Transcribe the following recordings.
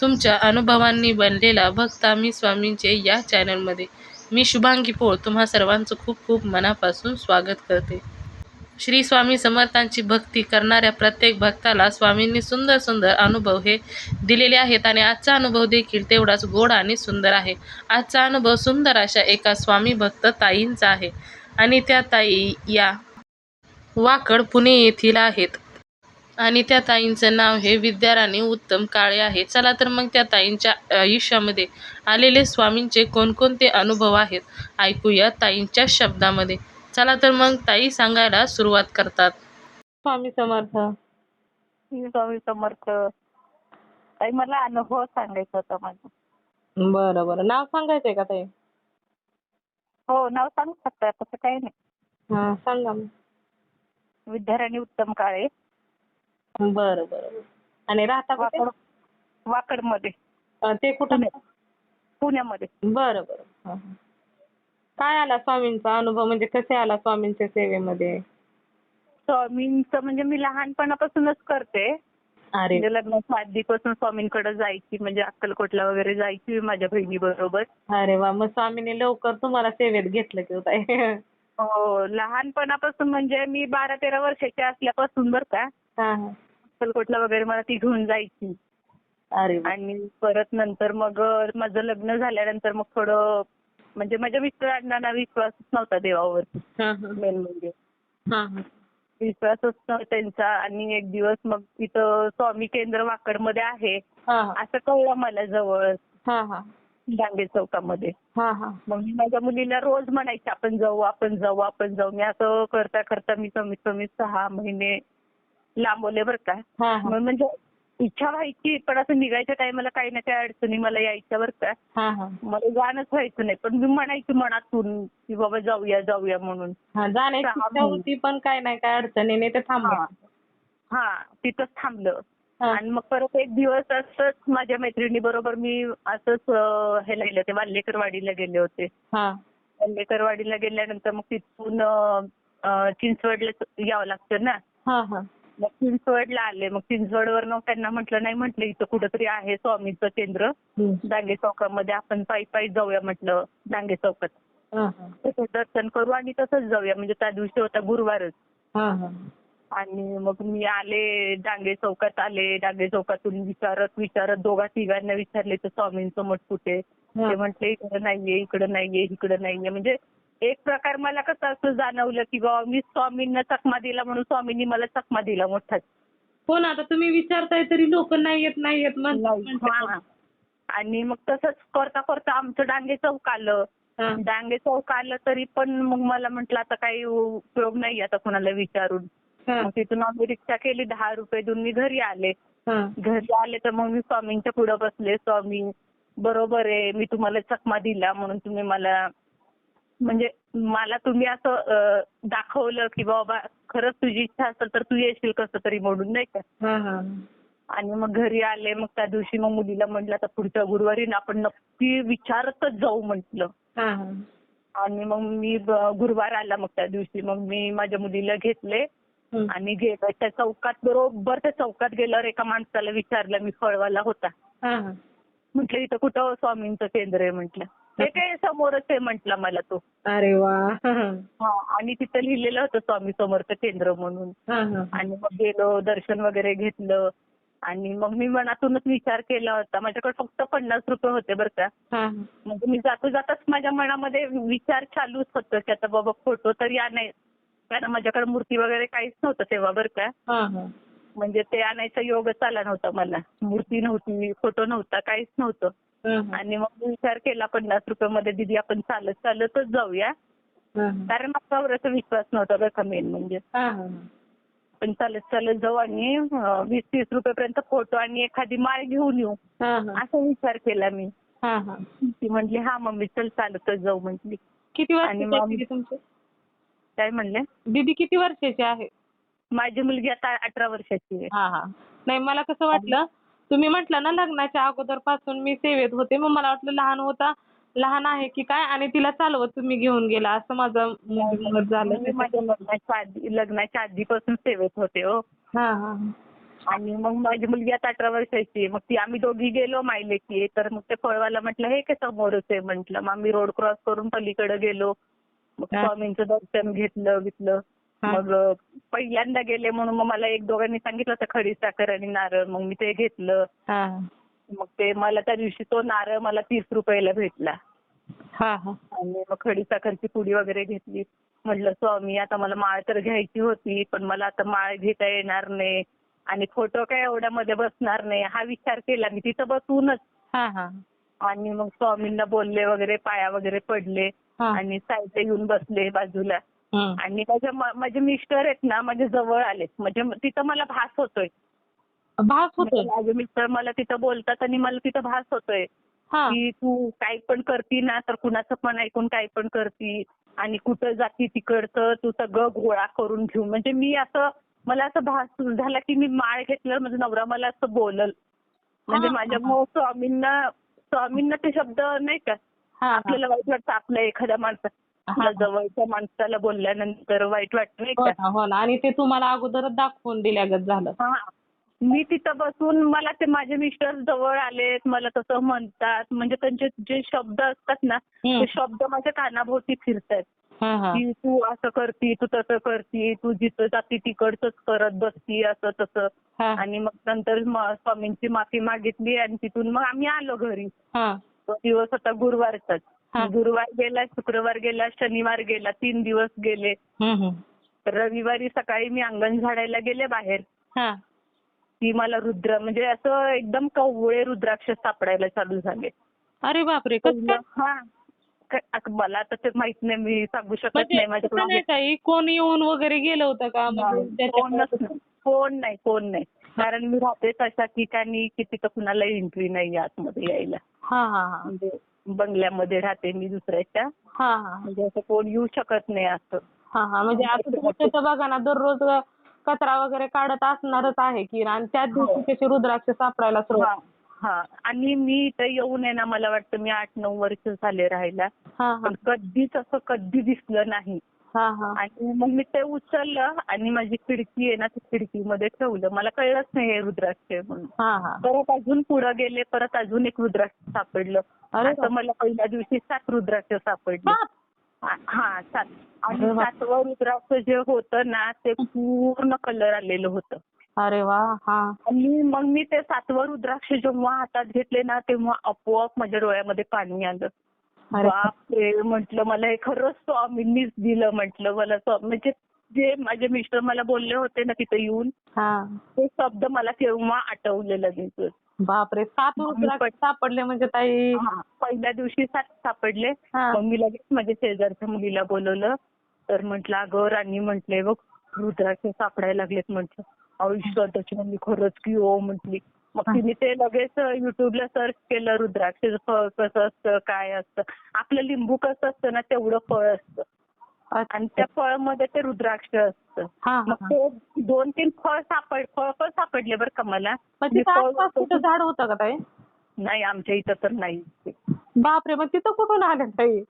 तुमच्या अनुभवांनी बनलेला भक्त आम्ही स्वामींचे या चॅनलमध्ये. मी शुभांगी पोळ तुम्हा सर्वांचं खूप खूप मनापासून स्वागत करते. श्री स्वामी समर्थांची भक्ती करणाऱ्या प्रत्येक भक्ताला स्वामींनी सुंदर सुंदर अनुभव हे दिलेले आहेत आणि आजचा अनुभव देखील तेवढाच गोड आणि सुंदर आहे. आजचा अनुभव सुंदर अशा एका स्वामी भक्त ताईंचा आहे. आणि त्या ताई या वाकड पुणे येथील आहेत. आणि त्या ताईंचं नाव हे विद्याराणी उत्तम काळे आहे. चला तर मग त्या ताईंच्या आयुष्यामध्ये आलेले स्वामींचे कोणकोणते अनुभव आहेत ऐकूया ताईंच्या शब्दामध्ये. चला तर मग ताई सांगायला सुरुवात करतात. स्वामी समर्थ. स्वामी समर्थ. ताई मला अनुभव सांगायचा होता माझा. बरं बरं. नाव सांगायचंय का ताई? हो नाव सांगू शकता तसं काही नाही. हां सांगा. विद्याराणी उत्तम काळे. बरं बरं. आणि राहता कुठे? वाकड वाकडमध्ये. अं, ते कुठं? पुणे. पुण्यामध्ये. बरं बरं. हां, हां. काय आला स्वामींचा अनुभव? म्हणजे कसे आला स्वामींच्या सेवेमध्ये? स्वामींचं म्हणजे मी लहानपणापासूनच करते. अरे. म्हणजे लग्नाच्या आधीपासून स्वामींकडे जायची म्हणजे अक्कलकोटला वगैरे जायची माझ्या बहिणी बरोबर. अरे वा मग स्वामीने लवकर तुम्हाला सेवेत घेतलं की हो ताई हो लहानपणापासून म्हणजे मी बारा तेरा वर्षाची असल्यापासून बरं का. हां हां. अक्कलकोटला वगैरे मला ती घेऊन जायची. अरे आणि परत नंतर मग माझं लग्न झाल्यानंतर मग थोडं म्हणजे माझ्या मिस्टरांना विश्वासच नव्हता देवावर. हां हां. मेन म्हणजे. हां हां. विश्वासच नव्हता त्यांचा. आणि एक दिवस मग इथं स्वामी केंद्र वाकडमध्ये आहे. हां हां. असं कळलं मला जवळ. हां हां. डांगे चौकामध्ये. मग मी माझ्या मुलीला रोज म्हणायचे आपण जाऊ आपण जाऊ आपण जाऊ. मी असं करता करता मी कमीत कमी सहा महिने लांबवले बरं का. हां हां. मग म्हणजे इच्छा व्हायची पण असं निघायच्या टायमाला काही ना काही अडचणी मला यायच्या बरं का. हां हां. मला जाणंच व्हायचं नाही पण मी म्हणायची मनातून की बाबा जाऊया जाऊया म्हणून. हां जाण्याची इच्छा. होती पण काय नाही काय अडचणीने ते थांबलं. हा. हा तिथंच थांबलं. हां. आणि मग परत एक दिवस असंच माझ्या मैत्रिणी बरोबर मी असंच अं, ह्याला गेले होते वाल्लेकरवाडीला गेले होते. हां. वाल्लेकरवाडीला गेल्यानंतर मग तिथून चिंचवडला यावं लागतं ना. हां हां. मग चिंचवडला आले. मग चिंचवडवर मग त्यांना म्हटलं नाही म्हटलं इथं कुठंतरी आहे स्वामीचं केंद्र. डांगे चौकामध्ये आपण पायी पायी जाऊया म्हटलं डांगे चौकात. तिथं दर्शन करू आणि तसंच जाऊया. म्हणजे त्या दिवशी होता गुरुवारच. आणि मग मी आले डांगे चौकात आले. डांगे चौकातून विचारत विचारत दोघा तिघांना विचारले तर स्वामींचं मठ कुठे? ते. म्हटले इकडं नाहीये इकडं नाहीये इकडं नाहीये. म्हणजे एक प्रकार मला कसं असं जाणवलं की बाबा मी स्वामींना चकमा दिला म्हणून स्वामींनी मला चकमा दिला मोठाच हो ना आता तुम्ही विचारताय तरी लोक नाही येत नाही येत म्हणतात हा. आणि मग तसंच करता करता आमचं डांगे चौक आलं हां. डांगे चौक आलं तरी पण मग मला म्हटलं आता काही उपयोग नाही आता कोणाला विचारून हां. मग तिथून आम्ही रिक्षा केली दहा रुपये देऊन मी घरी आले हां. घरी आले तर मग मी स्वामींच्या पुढे बसले स्वामी बरोबर आहे मी तुम्हाला चकमा दिला म्हणून तुम्ही मला म्हणजे मला तुम्ही असं दाखवलं की बाबा खरंच तुझी इच्छा असेल तर तू येशील कसं तरी म्हणून नाही का? हां हां. आणि मग घरी आले मग त्या दिवशी मग मुलीला म्हटलं आता पुढच्या गुरुवारी ना आपण नक्की विचारतच जाऊ म्हटलं. हां हां. आणि मग मी गुरुवार आला मग त्या दिवशी. मग मी माझ्या मुलीला घेतले. आणि गेलो. त्या चौकात बरोबर त्या चौकात गेल्यावर एका माणसाला विचारलं मी फळवाला होता. हां हां. म्हटलं इथं कुठं स्वामींचं केंद्र आहे? म्हटलं. हे काय समोरच आहे म्हटलं मला तो. अरे वा. हां आणि तिथं लिहिलेलं होतं स्वामी समर्थ केंद्र म्हणून. आणि मग गेलो दर्शन वगैरे घेतलं. आणि मग मी मनातूनच विचार केला होता. माझ्याकडे फक्त पन्नास रुपये होते बरं का. हां म्हणजे मी जातो जाताच माझ्या मनामध्ये विचार चालूच होतं की आता बाबा फोटो तरी आणाय कारण माझ्याकडे मूर्ती वगैरे काहीच नव्हतं तेव्हा बरं का. म्हणजे ते आणायचा योगच आला नव्हता मला. मूर्ती नव्हती फोटो नव्हता काहीच नव्हतं. आणि मग मी विचार केला पन्नास रुपयामध्ये दिदी आपण चालत चालतच जाऊया. कारण असा विश्वास नव्हता बरं का मेन म्हणजे. पण चालत चालत जाऊ आणि वीस तीस रुपयापर्यंत फोटो आणि एखादी माळ घेऊन येऊ. असा विचार केला मी. ती म्हटली हा मम्मी चल चालतच जाऊ म्हटली. किती तुमची? काय म्हणले? दीदी किती वर्षाची आहे? माझी मुलगी आता अठरा वर्षाची आहे. नाही मला कसं वाटलं तुम्ही म्हटलं ना लग्नाच्या अगोदरपासून मी सेवेत होते. मग मला वाटलं लहान होता लहान आहे की काय? आणि तिला चालवत तुम्ही घेऊन गेला असं माझं म्हणजे मत झालं. मी माझ्या लग्नाच्या आधी लग्नाच्या आधीपासून सेवेत होते हो. हा हा आणि मग माझी मुलगी आता अठरा वर्षाची आहे. मग ती आम्ही दोघी गेलो मायलेकी. तर मग ते फळवाला म्हटलं हे काय समोरच आहे? म्हटलं मग आम्ही रोड क्रॉस करून पलीकडे गेलो. मग. स्वामींचं दर्शन घेतलं घेतलं. मग पहिल्यांदा गेले म्हणून मग मला एक दोघांनी सांगितलं होतं खडी साखर आणि नारळ. मग मी ते घेतलं. मग ते मला त्या दिवशी तो नारळ मला तीस रुपयाला भेटला. हा हा. आणि मग खडी साखरची पुडी वगैरे घेतली. म्हटलं स्वामी आता मला माळ तर घ्यायची होती पण मला आता माळ घेता येणार नाही आणि फोटो काय एवढ्यामध्ये बसणार नाही. हा विचार केला. मी तिथं बसूनच आणि मग स्वामींना बोलले वगैरे पाया वगैरे पडले आणि साईडला येऊन बसले बाजूला. आणि माझे मिस्टर आहेत ना माझ्या जवळ आले म्हणजे तिथं मला भास होतोय. भास होतो म्हणजे माझे मिस्टर मला तिथं बोलतात आणि मला तिथं भास होतोय. की तू काही पण करती ना तर कुणाचं पण ऐकून काही पण करती. आणि कुठं जाती तिकडचं तू सगळं गोळा करून घेऊन. म्हणजे मी असं मला असं भास झाला की मी माळ घेतलं म्हणजे नवरा मला असं बोलल. म्हणजे माझ्या. मग स्वामींना स्वामींना ते शब्द नाही का. आपल्याला वाईट वाटतं आपल्या एखाद्या माणसा आपल्या जवळच्या माणसाला बोलल्यानंतर वाईट वाटत नाही हो का ना हो ना. आणि ते तुम्हाला अगोदरच दाखवून दिल्यागत झालं. हा. मी तिथं बसून मला ते माझे मिस्टर जवळ आलेत मला तसं म्हणतात. म्हणजे त्यांचे जे शब्द असतात ना हम्म. ते शब्द माझ्या कानाभोवती फिरतायत. हा हा. की तू असं करती तू तसं करती तू जिथं जाती तिकडचंच करत बसती असं तसं. हा. आणि मग नंतर म- स्वामींची माफी मागितली आणि तिथून मग आम्ही आलो घरी. हा. तो दिवस होता गुरुवारचाच. हा. गुरुवार गेला शुक्रवार गेला शनिवार गेला तीन दिवस गेले. रविवारी सकाळी मी अंगण झाडायला गेले बाहेर. हा. की मला रुद्र म्हणजे असं एकदम कवळे रुद्राक्ष सापडायला चालू झाले. अरे बापरे? हा. मला आता ते माहीत नाही मी सांगू शकत म्हणजे नाही काही कोण येऊन वगैरे गेलं होतं का म्हणजे. कोण नाही कोण नाही. कारण मी राहते तशा ठिकाणी की तिथं कुणाला एंट्री नाही आतमध्ये यायला. म्हणजे बंगल्यामध्ये राहते मी दुसऱ्याच्या. हा हा. म्हणजे असं कोण येऊ शकत नाही असं. हा हा. म्हणजे आता इथं बघा ना दररोज कचरा वगैरे काढत असणारच आहे की आणि त्याच दिवशी हो. त्याचे रुद्राक्ष सापडायला सुरुवात. हा हा. आणि मी इथं येऊन आहे ना मला वाटतं मी आठ नऊ वर्ष झाले राहायला. हा हा. पण कधीच असं कधी दिसलं नाही. आणि मग मी ते उचललं आणि माझी खिडकी आहे ना ती खिडकीमध्ये ठेवलं. मला कळलंच नाही हे रुद्राक्ष आहे म्हणून. हा हा. परत अजून पुढे गेले परत अजून एक रुद्राक्ष सापडलं. अरे असं मला पहिल्या दिवशी सात रुद्राक्ष सापडले? हा सात. आणि. सातवं रुद्राक्ष जे होतं ना ते पूर्ण कलर आलेलं होतं. अरे वा हा. आणि मग मी ते सातवं रुद्राक्ष जेव्हा हातात घेतले ना तेव्हा आपोआप माझ्या डोळ्यामध्ये पाणी आलं. बापरे म्हटलं मला हे खरंच स्वामींनीच दिलं म्हटलं मला म्हणजे जे माझे मिस्टर मला बोलले होते ना तिथे येऊन ते शब्द मला तेव्हा आठवले लगेच बापरे सात सापडले म्हणजे ताई. पहिल्या दिवशी सात सापडले. मग मी लगेच माझ्या शेजारच्या मुलीला बोलवलं. तर म्हटलं अगं राणी म्हटले बघ रुद्राक्ष सापडायला लागलेत म्हटलं. आयुष्यात खरंच की हो म्हटली. मग तिने ते लगेच युट्यूबला सर्च केलं रुद्राक्षाचं फळ कसं असतं काय असतं. आपलं लिंबू कसं असतं ना तेवढं फळ असतं. आणि त्या फळामध्ये ते रुद्राक्ष असतं. मग ते दोन तीन फळ सापड फळ पण सापडले बरं का मला. फळ झाड होतं का ताई? नाही आमच्या इथं तर नाही. बापरे मग तिथं कुठून आले ताई?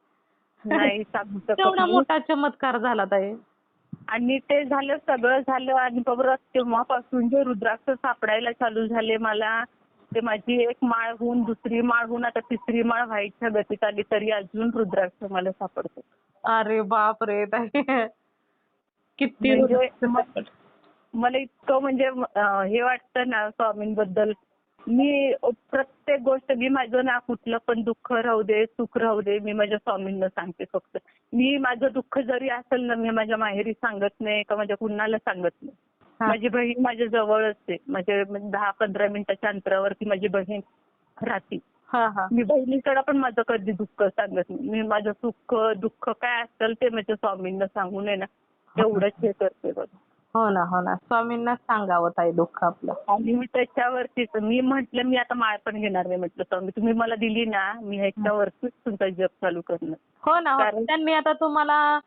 नाही सांगू शकत. मोठा चमत्कार झाला ताई. आणि ते झालं सगळं झालं आणि परत तेव्हापासून जे रुद्राक्ष सापडायला चालू झाले मला ते माझी एक माळ होऊन दुसरी माळ होऊन आता तिसरी माळ व्हायच्या गतीत आली तरी अजून रुद्राक्ष मला सापडतो अरे बापरे ताई किती म्हणजे. मला इतकं म्हणजे हे वाटतं ना स्वामींबद्दल मी प्रत्येक गोष्ट मी माझं ना कुठलं पण दुःख राहू दे सुख राहू दे मी माझ्या स्वामींना सांगते फक्त. मी माझं दुःख जरी असेल ना मी माझ्या माहेरी सांगत नाही का माझ्या कुणाला सांगत नाही. माझी बहीण माझ्या जवळच आहे. म्हणजे दहा पंधरा मिनिटाच्या अंतरावरती माझी बहीण राहते. हा हा. मी बहिणीकडे पण माझं कधी दुःख सांगत नाही. मी माझं सुख दुःख काय असेल ते माझ्या स्वामींना सांगून आहे ना. एवढंच हे करते बघ. हो ना हो ना. स्वामींना सांगावं ताई दुःख आपलं. आणि मी त्याच्यावरतीच मी म्हटलं मी आता माळ पण घेणार नाही म्हटलं स्वामी तुम्ही मला दिली ना मी ह्याच्यावरतीच तुमचा जप चालू करणार. हो ना हो. कारण- त्यांनी आता तुम्हाला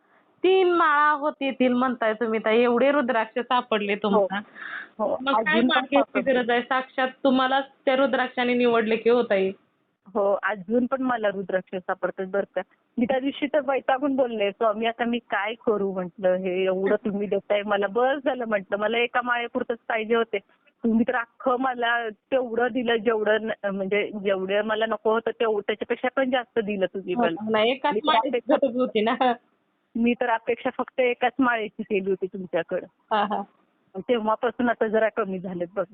तीन माळा होतील म्हणताय तुम्ही ताई. एवढे रुद्राक्ष सापडले तुम्हाला. हो. मग काय अजून पण बाकीची सापडले. गरज आहे? साक्षात तुम्हालाच त्या रुद्राक्षाने निवडले की हो ताई हो अजून पण मला रुद्राक्ष सापडतात बरं का. मी त्या दिवशी तर वैतागून बोलले स्वामी आता मी काय करू? म्हटलं हे एवढं तुम्ही देताय मला. बस झालं म्हटलं मला एका माळेपुरतच पाहिजे होते. तुम्ही तर अख्खं मला तेवढं दिलं जेवढं म्हणजे जेवढं मला नको होतं तेवढं त्याच्यापेक्षा पण जास्त दिलं तुम्ही मला. हो एकाच मी तर अपेक्षा फक्त एकाच माळेची केली होती तुमच्याकडे. तेव्हापासून आता जरा कमी झालेत बघ.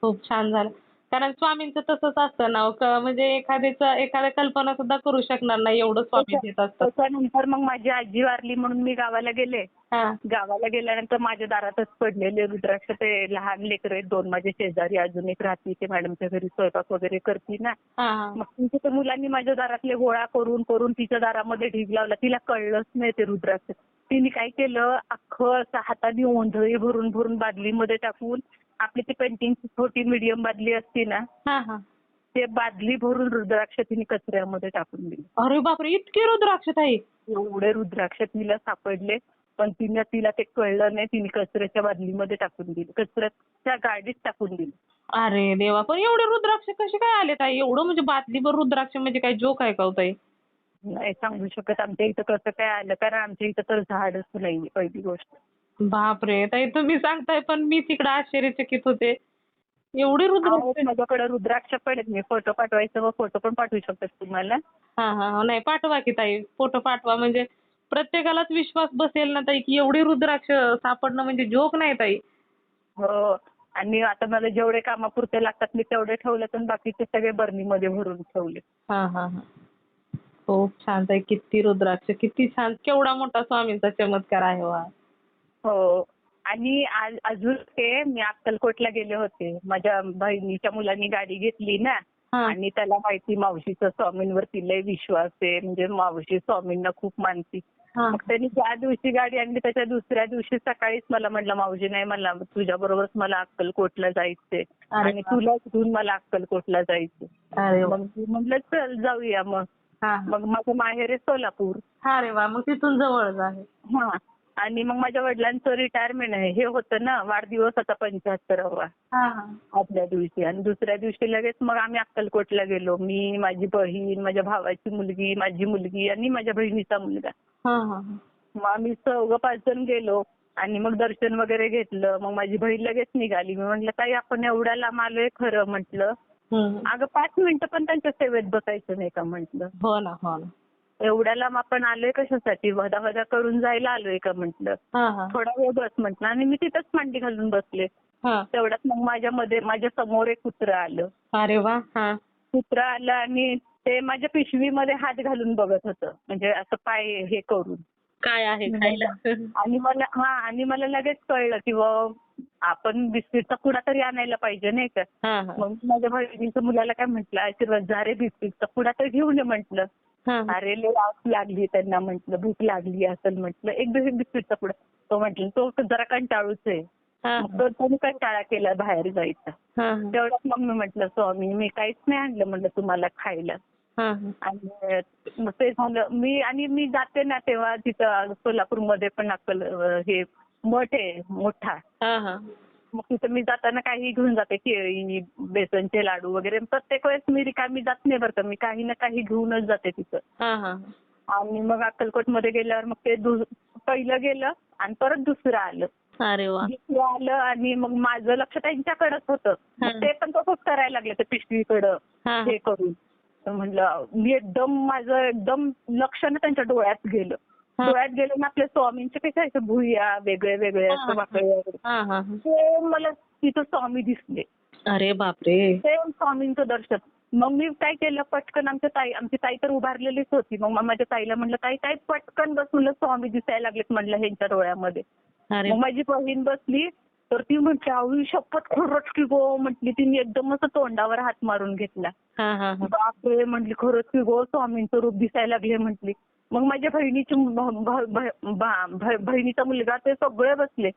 खूप छान झालं. कारण स्वामींचं तसंच असतं ना क- म्हणजे एखाद्याच एखाद्या कल्पना सुद्धा करू शकणार नाही एवढं स्वामी देत असतात. त्याच्यानंतर मग माझी आजी वारली म्हणून मी गावाला गेले. हा. गावाला गेल्यानंतर माझ्या दारातच पडलेले रुद्राक्ष ते लहान लेकर आहेत दोन माझे शेजारी अजून एक राहती ते मॅडमच्या घरी स्वयंपाक वगैरे करती ना. हा हा. मग तिथे त्या मुलांनी माझ्या दारातले गोळा करून करून तिच्या दारामध्ये ढीग लावला. तिला कळलंच नाही ते रुद्राक्ष. तिने काय केलं? अख्खं असं हाताने ओंधळी भरून भरून बादलीमध्ये टाकून आपली ती पेंटिंगची छोटी मीडियम बादली असती ना हा हा. ते बादली भरून रुद्राक्ष तिने कचऱ्यामध्ये टाकून दिली. अरे बापरे इतके रुद्राक्ष ताई. एवढे रुद्राक्ष तिला सापडले पण तिने तिला ते कळलं नाही तिने कचऱ्याच्या बादलीमध्ये टाकून दिली कचऱ्याच्या गाडीत टाकून दिली. अरे देवा पण एवढे रुद्राक्ष कसे काय आले ताई? एवढं म्हणजे बादलीभर रुद्राक्ष म्हणजे काय जोक आहे का हो ताई? नाही सांगू शकत आमच्या इथं कसं काय आलं कारण आमच्या इथं तर झाडच नाही पहिली गोष्ट. बापरे ताई तुम्ही सांगताय पण मी तिकडे आश्चर्यचकित होते. एवढे रुद्राक्ष आहेत माझ्याकडे रुद्राक्ष पण आहेत. मी फोटो पाठवायचं व फोटो पण पाठवू शकतात तुम्हाला. हा हा हा. नाही पाठवा की ताई. फोटो पाठवा. म्हणजे प्रत्येकालाच विश्वास बसेल ना ताई की एवढे रुद्राक्ष सापडणं म्हणजे जोक नाही ताई. हो आणि आता मला जेवढे कामापुरते लागतात मी तेवढे ठेवले पण बाकीचे सगळे बर्नीमध्ये भरून ठेवले. हा हा हा. खूप छान ताई. किती रुद्राक्ष किती छान. केवढा मोठा स्वामींचा चमत्कार आहे वा. हो. आणि आज- अजून ते मी अक्कलकोटला गेले होते. माझ्या बहिणीच्या मुलांनी गाडी घेतली ना. आणि त्याला माहिती मावशीचा स्वामींवरती लय विश्वास आहे. म्हणजे मावशी स्वामींना खूप मानती. मग त्यांनी ज्या दिवशी गाडी आणली त्याच्या दुसऱ्या दिवशी सकाळीच मला म्हटलं मावशी नाही मला तुझ्या बरोबरच मला अक्कलकोटला जायचंय. अरे आणि वा. तुलाच घेऊन मला अक्कलकोटला जायचंय. अरे वा. मग म्हटलं चल जाऊया मग. मग माझं माहेर आहे सोलापूर. हा रे वा. मग तिथून जवळच आहे. हा. आणि मग माझ्या वडिलांचं रिटायरमेंट आहे. हे होतं ना वाढदिवस आता पंच्याहत्तरावा. हा हा. आदल्या दिवशी. आणि दुसऱ्या दिवशी लगेच मग आम्ही अक्कलकोटला गेलो. मी माझी बहीण माझ्या भावाची मुलगी माझी मुलगी आणि माझ्या बहिणीचा मुलगा. हा हा मग आम्ही चौघं पाच जण गेलो आणि मग दर्शन वगैरे घेतलं. मग माझी बहीण लगेच निघाली. मी म्हटलं ताई आपण एवढ्या लांब आलोय खरं म्हटलं. अगं पाच मिनिटं पण त्यांच्या सेवेत बसायचं नाही का म्हटलं. हो ना हो ना. एवढ्या लांब आपण आलोय कशासाठी? वदा वदा करून जायला आलोय का म्हटलं? थोडा वेळ बस म्हटलं आणि मी तिथंच मांडी घालून बसले. हा. तेवढ्यात मग माझ्या मध्ये माझ्यासमोर एक कुत्रं आलं. अरे वा हा. कुत्रं आलं आणि ते माझ्या पिशवीमध्ये हात घालून बघत होतं. म्हणजे असं पाय हे करून. काय आहे खायला? आणि मला हा आणि मला लगेच कळलं की आपण बिस्किटचा पुडा तरी आणायला पाहिजे नाही का? मग माझ्या बहिणीच्या मुलाला काय म्हटलं आशीर्वाद जा रे बिस्किटचा पुडा तर घेऊन ये म्हटलं. अरे लय आग लागली त्यांना म्हटलं भूक लागली असेल म्हटलं. एक दिवस बिस्किटचा पुडा तो म्हटलं तो जरा कंटाळूच आहे. हा. मग तो त्याने कंटाळा केला बाहेर जायचा. तेवढ्यात मग मी म्हटलं स्वामी मी काहीच नाही आणलं म्हटलं तुम्हाला खायला. आणि ते झालं मी आणि मी जाते ना तेव्हा तिथं सोलापूरमध्ये पण अक्कल हे मठ आहे मोठा. मग तिथं मी जाताना काही घेऊन जाते केळी बेसनचे लाडू वगैरे. प्रत्येक वेळेस मी रिकामी जात नाही बरं का. मी काही ना काही घेऊनच जाते तिथं. हा हा. आणि मग अक्कलकोटमध्ये गेल्यावर मग ते पहिलं गेलं आणि परत दुसरं आलं. अरे वा. दुसरं आलं आणि मग माझं लक्ष त्यांच्याकडेच होतं. मग. ते पण तसंच करायला लागले ते पिशवीकडं हा. हे करून. तर म्हणलं मी एकदम माझं एकदम लक्ष ना त्यांच्या डोळ्यात गेलं. डोळ्यात गेलं ना आपल्या स्वामींचे कसे असे भुया वेगळे वेगळे असं ते मला तिथं स्वामी दिसले. अरे बापरे. ते स्वामींचं दर्शन. मग मी काय केलं? पटकन आमच्या ताई आमची ताई तर उभारलेलीच होती. मग माझ्या ताईला म्हणलं ताई ताई पटकन बसून स्वामी दिसायला लागलेत म्हणलं ह्यांच्या डोळ्यामध्ये. मग माझी बहीण बसली तर ती म्हटली आवळी शपथ खरंच की गो म्हटली तिने एकदम असं तोंडावर हात मारून घेतला. बापरे म्हटली खरंच की गो स्वामींचं रूप दिसायला लागले म्हटली. मग माझ्या बहिणीची बहिणीचा मुलगा ते सगळे बसले.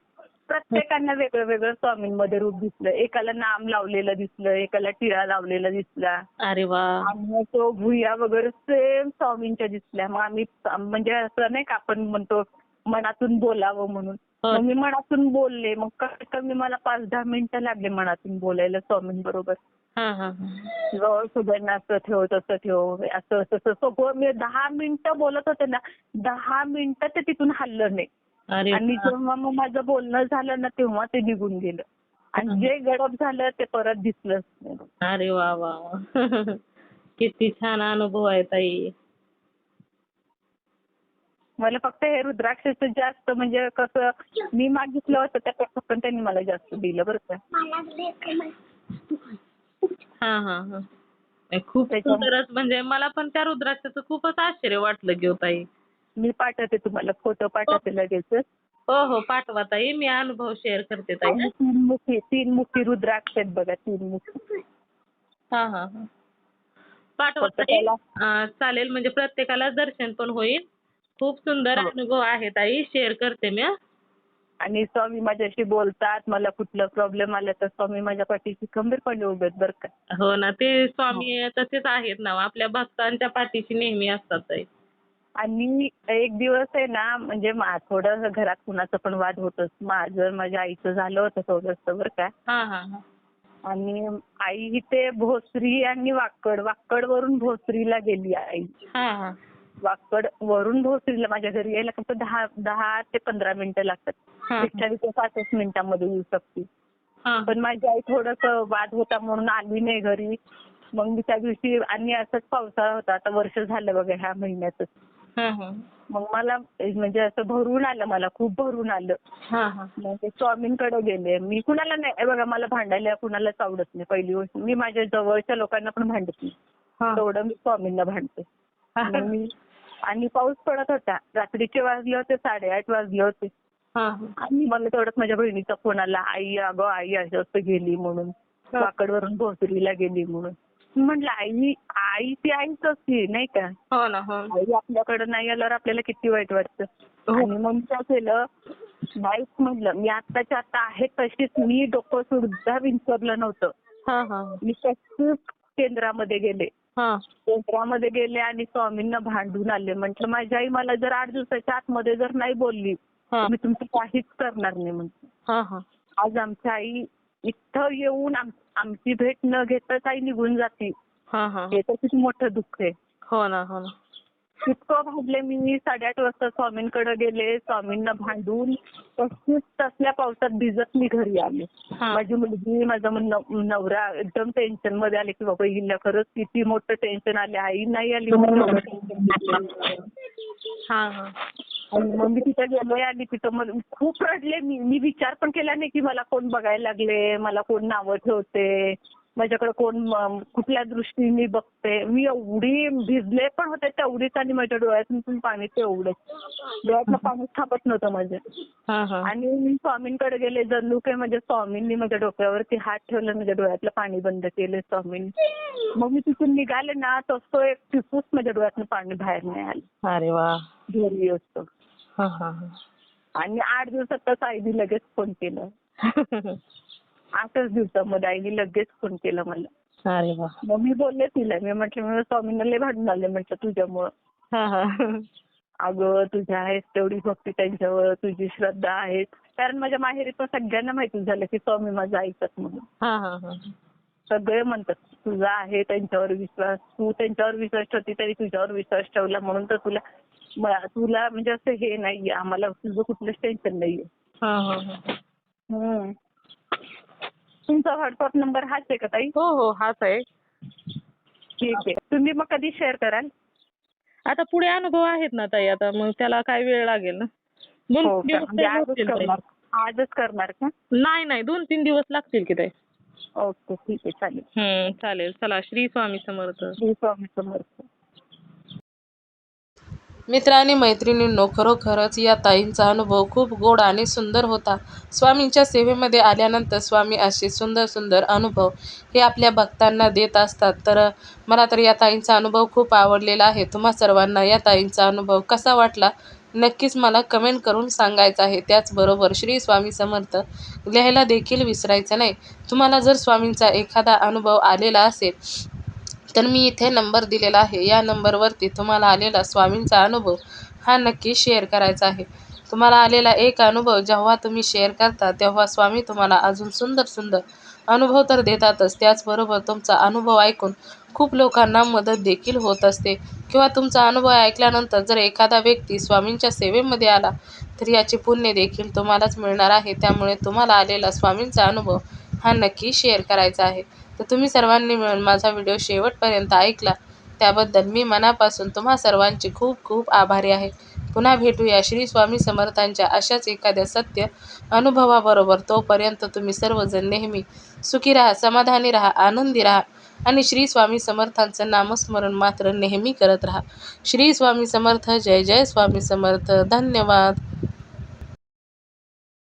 प्रत्येकांना वेगळं वेगळं स्वामींमध्ये रूप दिसलं. एकाला नाम लावलेलं दिसलं एकाला टिळा लावलेला दिसला. अरे वा. आणि तो भुया वगैरे सेम स्वामींच्या दिसल्या. मग आम्ही म्हणजे असं नाही का आपण म्हणतो मनातून बोलावं म्हणून. हो. मग मी मनातून बोलले. मग कमीत कमी मला पाच दहा मिनिटं लागले मनातून बोलायला स्वामींबरोबर. जवळ सगळ्यांना असं ठेव तसं ठेव असं तसं. सगळं मी दहा मिनिटं बोलत होते ना दहा मिनिटं ते तिथून हल्लं नाही. अरे आणि. जेव्हा मग माझं बोलणं झालं ना तेव्हा ते निघून गेलं. आणि जे गडप झालं ते परत दिसलंच नाही. अरे वा वा वा. किती छान अनुभव आहे ताई. मला फक्त हे रुद्राक्षाचं जास्त म्हणजे कसं मी मागितलं होतं त्यापेक्षा पण त्यांनी मला जास्त दिलं बरं का. हा हा हा. नाही, खूप त्याच्या- सुंदरच म्हणजे मला पण त्या रुद्राक्षाचं खूपच आश्चर्य वाटलं घेऊ ताई. मी पाठवते तुम्हाला फोटो पाठवते लगेच हो हो पाठवा ताई मी अनुभव शेअर करते ताई आणि तीन मुखी तीन मुखी रुद्राक्ष आहेत बघा तीन मुखी. हा हा हा. पाठवा फक्त ताई. त्याला- अं, चालेल म्हणजे प्रत्येकाला दर्शन पण होईल. खूप सुंदर हो. अनुभव आहे ताई शेअर करते मी हं. आणि स्वामी माझ्याशी बोलतात मला कुठलं प्रॉब्लेम आला तर स्वामी माझ्या पाठीशी खंबीरपणे उभे आहेत बरं का. हो ना ते स्वामी तसेच आहेत ना आपल्या भक्तांच्या पाठीशी नेहमी असतात आणि एक दिवस आहे ना म्हणजे मा- थोडं घरात कुणाचं पण वाद होतच माझं माझ्या आईचं झालं होतं थोडंसं बरं का. हा हा हा. आणि आई इथे भोसरी आणि वाकड वाकड वरून भोसरीला गेली आई. हा हा. वाकड वरून भोसरीला माझ्या घरी यायला फक्त दहा दहा ते पंधरा मिनिटं लागतात. हा. अठ्ठावीस ते पाचच मिनिटांमध्ये येऊ शकते. पण माझी आई थोडस वाद होता म्हणून आली नाही घरी. मग मी त्या दिवशी आणि असंच पावसाळा होता. आता वर्ष झालं बघा ह्या महिन्यातच. मग मला म्हणजे असं भरून आलं मला खूप भरून आलं. मग ते स्वामींकडे गेले. मी कुणाला नाही बघा मला भांडायला कुणालाच आवडत नाही. पहिली गोष्ट मी माझ्या जवळच्या लोकांना पण भांडत नाही. तेवढं मी स्वामींना भांडते. मी आणि पाऊस पडत होता. रात्रीचे वाजले होते साडेआठ वाजले होते. हा. आणि मला तेवढ्यात माझ्या बहिणीचा फोन आला आई अगं आई असं असं गेली म्हणून. वाकडवरून भोसरीला गेली म्हणून. मी म्हटलं आई आई ती आईच असते नाही का? हो हो. आई आपल्याकडे नाही आल्यावर आपल्याला किती वाईट वाटतं. हो. आणि मग मी काय केलं नाहीच म्हटलं. मी आत्ताच्या आता आहे तशीच मी डोकं सुद्धा विंचरलं नव्हतं. मी तशीच केंद्रामध्ये गेले. केंद्रामध्ये गेले आणि स्वामींना भांडून आले. म्हटलं माझी आई मला जर आठ दिवसाच्या आतमध्ये जर नाही बोलली तर मी तुमचं काहीच करणार नाही म्हटलं. हा हा. आज आमची आई इथं येऊन आम- आमची भेट न घेताच आई निघून जाते. हा हा हे. तर किती मोठं दुःख आहे. हो ना हो ना. इतकं भांडले मी. साडेआठ वाजता स्वामींकडे गेले. स्वामींना भांडून तशीच तसल्या पावसात भिजत मी घरी आले. माझी मुलगी माझा नवरा एकदम टेन्शनमध्ये आले की बाबा हिला खरंच किती मोठं टेन्शन आले. आई नाही आली. हा हा. आणि मग मी तिथे गेलोय आणि तिथं मग खूप रडले मी. मी विचार पण केला नाही की मला कोण बघायला लागले मला कोण नावं ठेवते. माझ्याकडे कोण कुठल्या दृष्टीने बघते? मी एवढी भिजले पण होते तेवढीच आणि माझ्या डोळ्यातून पण तेवढंच. डोळ्यातलं पाणी थांबत नव्हतं माझ्या आणि मी स्वामींकडे गेले जणू काय माझ्या स्वामींनी माझ्या डोक्यावरती हात ठेवला माझ्या डोळ्यातलं पाणी बंद केलं स्वामींनी. मग मी तिथून निघाले ना तसं एक टिपूस माझ्या डोळ्यातनं पाणी बाहेर नाही आलं अरे वा. घरी असतो आणि आठ दिवसातच आईने लगेच फोन केला. आठच दिवसामध्ये आईने लगेच फोन केला मला. अरे वा. मग मी बोलले तिला मी म्हटलं मी स्वामींना लय भांडून आले म्हटलं तुझ्यामुळं. हा हा. अगं तुझ्या आहेस तेवढी भक्ती त्यांच्यावर तुझी श्रद्धा आहे. कारण माझ्या माहेरी पण सगळ्यांना माहिती झालं की स्वामी माझं ऐकत म्हणून. हा हा हा. सगळे म्हणतात तुझा आहे त्यांच्यावर विश्वास तू त्यांच्यावर विश्वास ठेवती तरी तुझ्यावर विश्वास ठेवला म्हणून तर तुला म- तुला म्हणजे असं हे नाहीये आम्हाला तुझं कुठलंच टेन्शन नाहीये. हा हा हा. हम्म. तुमचा व्हॉट्सअप नंबर हाच आहे का ताई? हो हो हाच आहे. ठीक आहे. तुम्ही मग कधी शेअर कराल? आता पुढे अनुभव आहेत ना ताई आता मग त्याला काय वेळ लागेल ना? दोन हो तीन का? दिवस म्हणजे तरी आजच लागतील ताई. करणार. आजच करणार का? नाही नाही दोन तीन दिवस लागतील की ताई. ओके ठीक आहे चालेल. हम्म चालेल. चला श्री स्वामी समर्थ. श्री स्वामी समर्थ. मित्र आणि मैत्रिणींनो खरोखरच या ताईंचा अनुभव खूप गोड आणि सुंदर होता. स्वामींच्या सेवेमध्ये आल्यानंतर स्वामी असे सुंदर सुंदर अनुभव हे आपल्या भक्तांना देत असतात. तर मला तर या ताईंचा अनुभव खूप आवडलेला आहे. तुम्हा सर्वांना या ताईंचा अनुभव कसा वाटला? नक्कीच मला कमेंट करून सांगायचं आहे. त्याचबरोबर श्री स्वामी समर्थ लिहायला देखील विसरायचं नाही. तुम्हाला जर स्वामींचा एखादा अनुभव आलेला असेल तर मी इथे नंबर दिलेला आहे. या नंबरवरती तुम्हाला आलेला स्वामींचा अनुभव हा नक्की शेअर करायचा आहे. तुम्हाला आलेला एक अनुभव जेव्हा तुम्ही शेअर करता तेव्हा स्वामी तुम्हाला अजून सुंदर सुंदर अनुभव तर देतातच. त्याचबरोबर तुमचा अनुभव ऐकून खूप लोकांना मदत देखील होत असते. किंवा तुमचा अनुभव ऐकल्यानंतर जर एखादा व्यक्ती स्वामींच्या सेवेमध्ये आला तर याचे पुण्य देखील तुम्हालाच मिळणार आहे. त्यामुळे तुम्हाला आलेला स्वामींचा अनुभव हा नक्की शेअर करायचा आहे. तर तुम्ही सर्वांनी मिळून माझा व्हिडिओ शेवटपर्यंत ऐकला. त्याबद्दल मी मनापासून तुम्हा सर्वांची खूप खूप आभारी आहे. पुन्हा भेटूया श्री स्वामी समर्थांच्या अशाच एखाद्या सत्य अनुभवाबरोबर. तोपर्यंत तुम्ही सर्वजण नेहमी सुखी राहा समाधानी राहा आनंदी राहा आणि श्री स्वामी समर्थांचं नामस्मरण मात्र नेहमी करत राहा. श्री स्वामी समर्थ जय जय स्वामी समर्थ. धन्यवाद.